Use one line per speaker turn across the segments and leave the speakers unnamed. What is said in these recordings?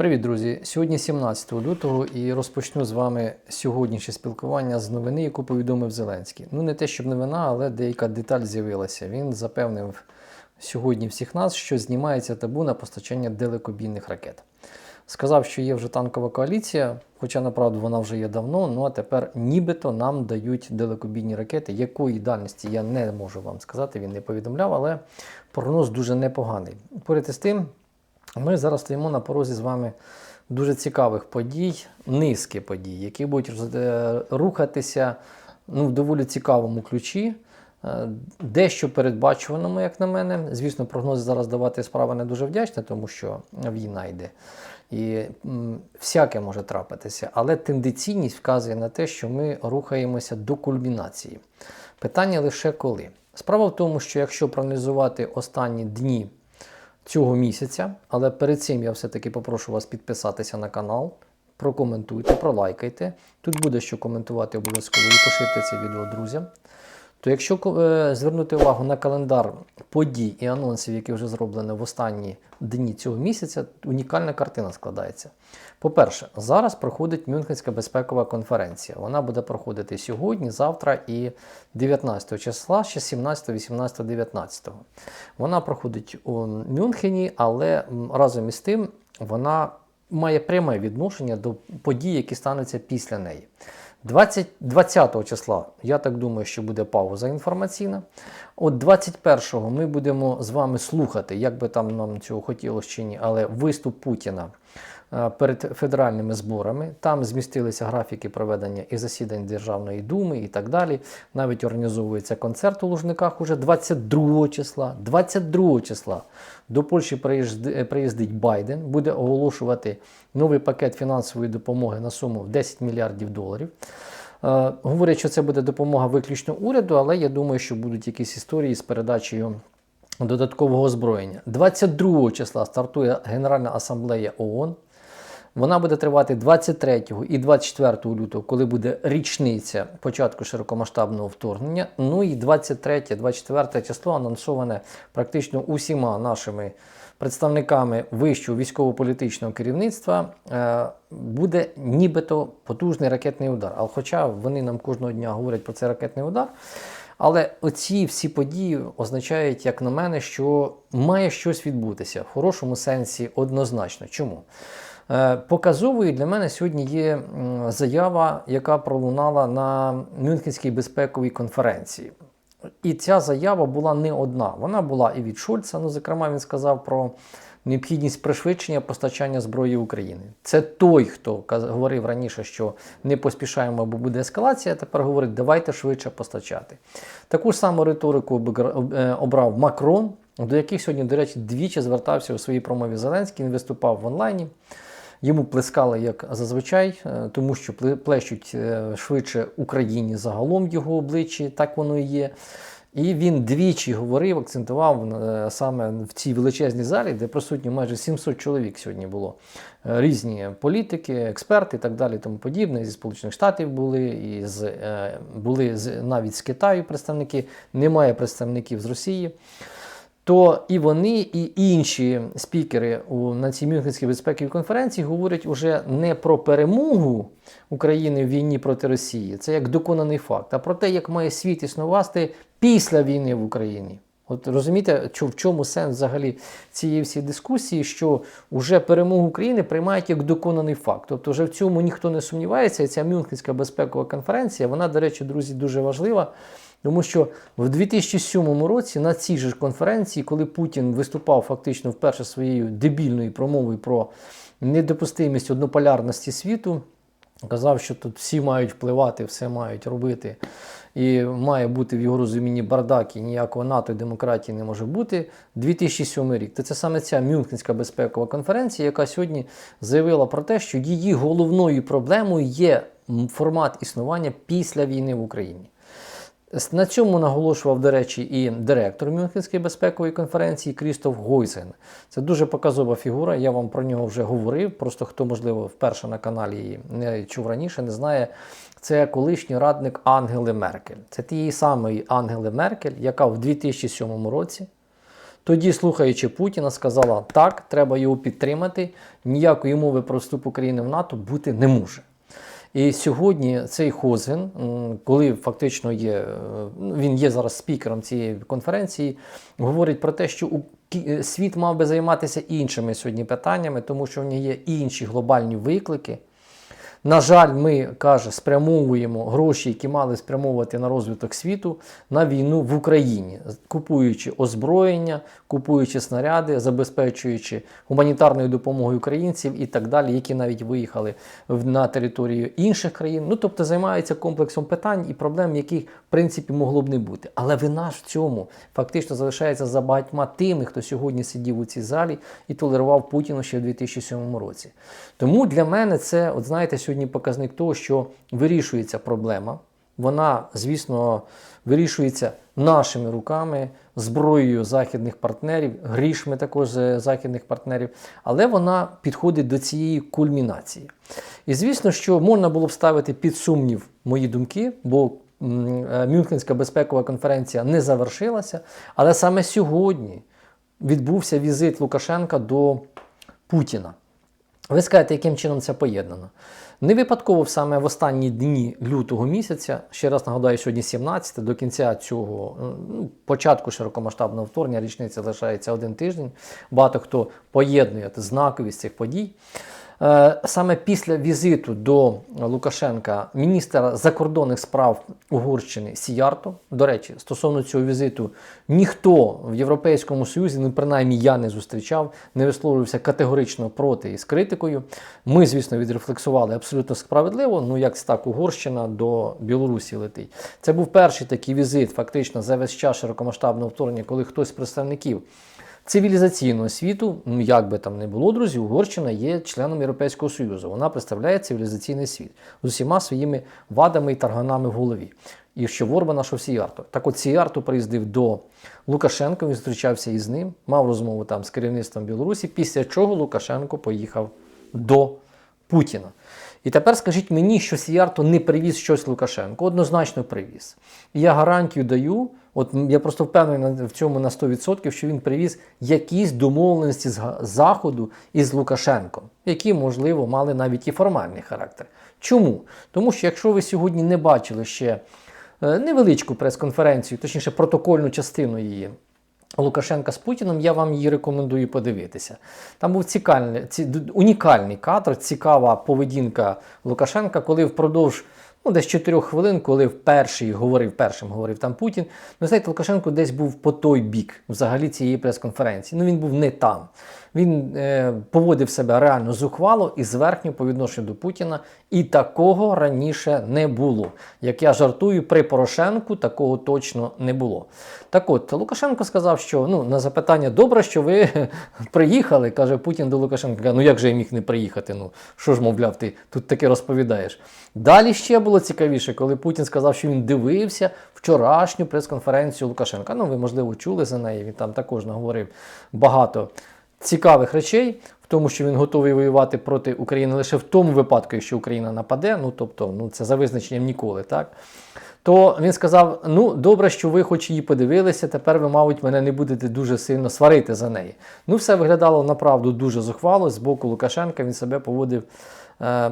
Привіт, друзі! Сьогодні 17 лютого і розпочну з вами сьогоднішнє спілкування з новини, яку повідомив Зеленський. Ну, не те, щоб новина, але деяка деталь з'явилася. Він запевнив сьогодні всіх нас, що знімається табу на постачання далекобійних ракет. Сказав, що є вже танкова коаліція, хоча направду вона вже є давно. Ну а тепер нібито нам дають далекобійні ракети. Якої дальності я не можу вам сказати, він не повідомляв, але прогноз дуже непоганий. Поряд із тим, ми зараз стоїмо на порозі з вами дуже цікавих подій, низки подій, які будуть е, рухатися ну, в доволі цікавому ключі. Е, Дещо передбачуваному, як на мене. Звісно, прогнози зараз давати справа не дуже вдячна, тому що війна йде. І всяке може трапитися, але тенденційність вказує на те, що ми рухаємося до кульмінації. Питання лише коли. Справа в тому, що якщо проаналізувати останні дні цього місяця, але перед цим я все-таки попрошу вас підписатися на канал, прокоментуйте, пролайкайте. Тут буде що коментувати обов'язково і поширте це відео друзям. То якщо е, звернути увагу на календар подій і анонсів, які вже зроблені в останні дні цього місяця, унікальна картина складається. По-перше, зараз проходить Мюнхенська безпекова конференція. Вона буде проходити сьогодні, завтра і 19 числа, ще 17, 18, 19. Вона проходить у Мюнхені, але разом із тим вона має пряме відношення до подій, які стануться після неї. 20, 20 числа, я так думаю, що буде пауза інформаційна. От 21-го ми будемо з вами слухати, як би там нам цього хотілося чи ні, але виступ Путіна е, перед федеральними зборами. Там змістилися графіки проведення і засідань Державної думи і так далі. Навіть організовується концерт у Лужниках уже 22 числа. 22 числа до Польщі приїзд- приїздить Байден, буде оголошувати новий пакет фінансової допомоги на суму в 10 мільярдів доларів. Е, Говорять, що це буде допомога виключно уряду, але я думаю, що будуть якісь історії з передачею додаткового озброєння. 22 числа стартує Генеральна асамблея ООН. Вона буде тривати 23 і 24 лютого, коли буде річниця початку широкомасштабного вторгнення. Ну і 23-24 число анонсоване практично усіма нашими представниками вищого військово-політичного керівництва. е, Буде нібито потужний ракетний удар. Але хоча вони нам кожного дня говорять про цей ракетний удар. Але оці всі події означають, як на мене, що має щось відбутися в хорошому сенсі однозначно. Чому? Е, Показовою для мене сьогодні є заява, яка пролунала на Мюнхенській безпековій конференції. І ця заява була не одна. Вона була і від Шольца. Ну, зокрема, він сказав про необхідність пришвидшення постачання зброї України. Це той, хто говорив раніше, що не поспішаємо, бо буде ескалація. Тепер говорить, давайте швидше постачати. Таку ж саму риторику е, обрав Макрон, до яких сьогодні, до речі, двічі звертався у своїй промові Зеленський. Він виступав в онлайні. Йому плескали як зазвичай, е, тому що пле- плещуть е, швидше Україні загалом його обличчі, так воно і є. І він двічі говорив, акцентував е, саме в цій величезній залі, де присутні майже 700 чоловік сьогодні було. Різні політики, експерти і так далі, тому подібне. Зі Сполучених Штатів були, і з, були з, навіть з Китаю представники, немає представників з Росії то і вони, і інші спікери у цій Мюнхенській безпековій конференції говорять уже не про перемогу України в війні проти Росії, це як доконаний факт, а про те, як має світ існувати після війни в Україні. От розумієте, в чому сенс взагалі цієї всієї дискусії, що вже перемогу України приймають як доконаний факт. Тобто, вже в цьому ніхто не сумнівається. І ця Мюнхенська безпекова конференція, вона, до речі, друзі, дуже важлива. Тому що в 2007 році на цій же конференції, коли Путін виступав фактично вперше своєю дебільною промовою про недопустимість однополярності світу, казав, що тут всі мають впливати, все мають робити, і має бути в його розумінні бардак, і ніякого НАТО і демократії не може бути. 2007 рік. То це саме ця Мюнхенська безпекова конференція, яка сьогодні заявила про те, що її головною проблемою є формат існування після війни в Україні. На цьому наголошував, до речі, і директор Мюнхенської безпекової конференції Крістоф Гойсен. Це дуже показова фігура. Я вам про нього вже говорив. Просто хто, можливо, вперше на каналі її не чув раніше, не знає. Це колишній радник Ангели Меркель. Це тієї самої Ангели Меркель, яка в 2007 році Тоді, слухаючи Путіна, сказала, так, треба його підтримати. Ніякої мови про вступ України в НАТО бути не може. І сьогодні цей Хозвін, коли фактично є, е, він є зараз спікером цієї конференції, говорить про те, що у е, світ мав би займатися іншими сьогодні питаннями, тому що в нього є інші глобальні виклики. На жаль, ми каже, спрямовуємо гроші, які мали спрямовувати на розвиток світу, на війну в Україні, купуючи озброєння, купуючи снаряди, забезпечуючи гуманітарною допомогою українців і так далі, які навіть виїхали на територію інших країн. Ну тобто займаються комплексом питань і проблем, яких в принципі могло б не бути. Але вина в цьому фактично залишається за багатьма тими, хто сьогодні сидів у цій залі і толерував Путіну ще в 2007 році. Тому для мене це, от знаєте, сьогодні показник того, що вирішується проблема. Вона, звісно, вирішується нашими руками, зброєю західних партнерів, грішми також західних партнерів, але вона підходить до цієї кульмінації. І звісно, що можна було б ставити під сумнів мої думки, бо е, Мюнхенська безпекова конференція не завершилася, але саме сьогодні відбувся візит Лукашенка до Путіна. Ви скажете, яким чином це поєднано? Не випадково саме в останні дні лютого місяця, ще раз нагадаю, сьогодні 17, до кінця цього ну, початку широкомасштабного вторгнення, річниця залишається один тиждень. Багато хто поєднує знаковість цих подій. Е, Саме після візиту до Лукашенка міністра закордонних справ Угорщини Сіярто, до речі, стосовно цього візиту, ніхто в Європейському Союзі, ну принаймні я не зустрічав, не висловлювався категорично проти і з критикою. Ми, звісно, відрефлексували абсолютно справедливо. Ну як так Угорщина до Білорусі летить. Це був перший такий візит, фактично за весь час широкомасштабного вторгнення, коли хтось з представників цивілізаційного світу, ну як би там не було, друзі, Угорщина є членом Європейського Союзу. Вона представляє цивілізаційний світ з усіма своїми вадами і тарганами в голові. І що в Орбана, що Сіярто. Так от Сіярто приїздив до Лукашенка, він зустрічався із ним, мав розмову там з керівництвом Білорусі, після чого Лукашенко поїхав до Путіна. І тепер скажіть мені, що Сіярто не привіз щось Лукашенко. Однозначно привіз. І я гарантію даю, от я просто впевнений в цьому на 100%, що він привіз якісь домовленості з Заходу із Лукашенком, які, можливо, мали навіть і формальний характер. Чому? Тому що якщо ви сьогодні не бачили ще е, невеличку прес-конференцію, точніше протокольну частину її, Лукашенка з Путіном, я вам її рекомендую подивитися. Там був цікальний, ці, унікальний кадр, цікава поведінка Лукашенка, коли впродовж ну, десь 4 хвилин, коли перший говорив, першим говорив там Путін, ну знаєте, Лукашенко десь був по той бік взагалі цієї прес-конференції. Ну він був не там. Він е, поводив себе реально зухвало і зверхньо по відношенню до Путіна, і такого раніше не було. Як я жартую, при Порошенку такого точно не було. Так от, Лукашенко сказав, що ну, на запитання добре, що ви приїхали, каже Путін до Лукашенка. Ну як же я міг не приїхати? Ну що ж, мовляв, ти тут таке розповідаєш. Далі ще було цікавіше, коли Путін сказав, що він дивився вчорашню прес-конференцію Лукашенка. Ну, ви, можливо, чули за неї, він там також наговорив багато цікавих речей, в тому, що він готовий воювати проти України лише в тому випадку, якщо Україна нападе, ну тобто, ну це за визначенням ніколи, так? То він сказав: ну, добре, що ви хоч її подивилися, тепер ви, мабуть, мене не будете дуже сильно сварити за неї. Ну, все виглядало направду дуже зухвало. З боку Лукашенка він себе поводив. Е,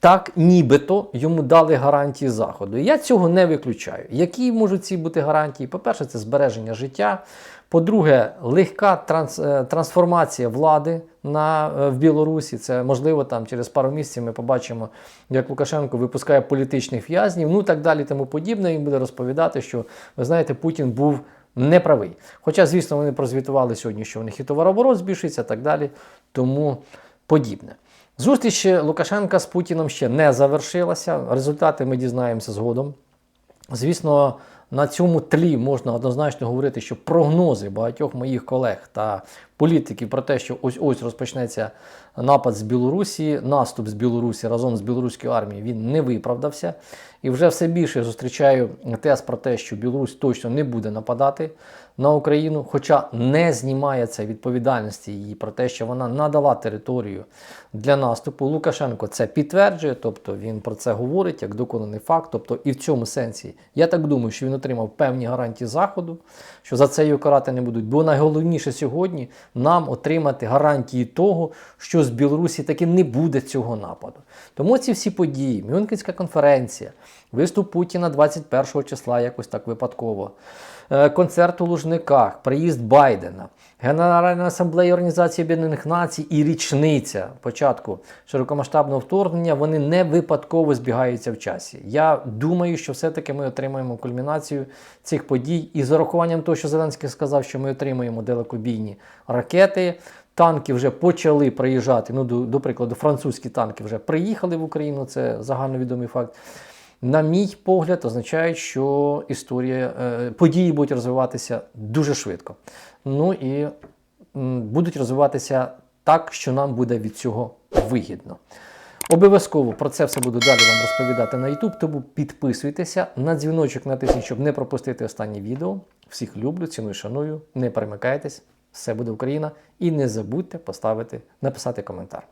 так, нібито йому дали гарантії заходу. Я цього не виключаю. Які можуть ці бути гарантії? По-перше, це збереження життя. По-друге, легка транс, е, трансформація влади на, е, в Білорусі. Це можливо там через пару місяців ми побачимо, як Лукашенко випускає політичних в'язнів, ну так далі, тому подібне. Він буде розповідати, що ви знаєте, Путін був неправий. Хоча, звісно, вони прозвітували сьогодні, що у них і товарооборот збільшується, так далі, тому подібне. Зустріч Лукашенка з Путіном ще не завершилася. Результати ми дізнаємося згодом. Звісно, на цьому тлі можна однозначно говорити, що прогнози багатьох моїх колег та політиків про те, що ось ось розпочнеться напад з Білорусі, наступ з Білорусі разом з білоруською армією, він не виправдався. І вже все більше зустрічаю тез про те, що Білорусь точно не буде нападати на Україну, хоча не знімає це відповідальності її про те, що вона надала територію для наступу. Лукашенко це підтверджує, тобто він про це говорить як доконаний факт. Тобто, і в цьому сенсі я так думаю, що він отримав певні гарантії заходу, що за це його карати не будуть. Бо найголовніше сьогодні нам отримати гарантії того, що з Білорусі таки не буде цього нападу. Тому ці всі події, Мюнхенська конференція, виступ Путіна 21 числа, якось так випадково. е, Концерт у Лужниках, приїзд Байдена, Генеральна асамблея Організації Об'єднаних Націй і річниця початку широкомасштабного вторгнення вони не випадково збігаються в часі. Я думаю, що все-таки ми отримаємо кульмінацію цих подій і з урахуванням того, що Зеленський сказав, що ми отримаємо далекобійні ракети. Танки вже почали приїжджати. Ну, до, до прикладу, французькі танки вже приїхали в Україну, це загальновідомий факт. На мій погляд, означають, що історія, е, події будуть розвиватися дуже швидко. Ну і будуть розвиватися так, що нам буде від цього вигідно. Обов'язково про це все буду далі вам розповідати на YouTube, тому підписуйтеся на дзвіночок натисніть, щоб не пропустити останнє відео. Всіх люблю, ціную, шаную. Не перемикайтесь, все буде Україна. І не забудьте поставити, написати коментар.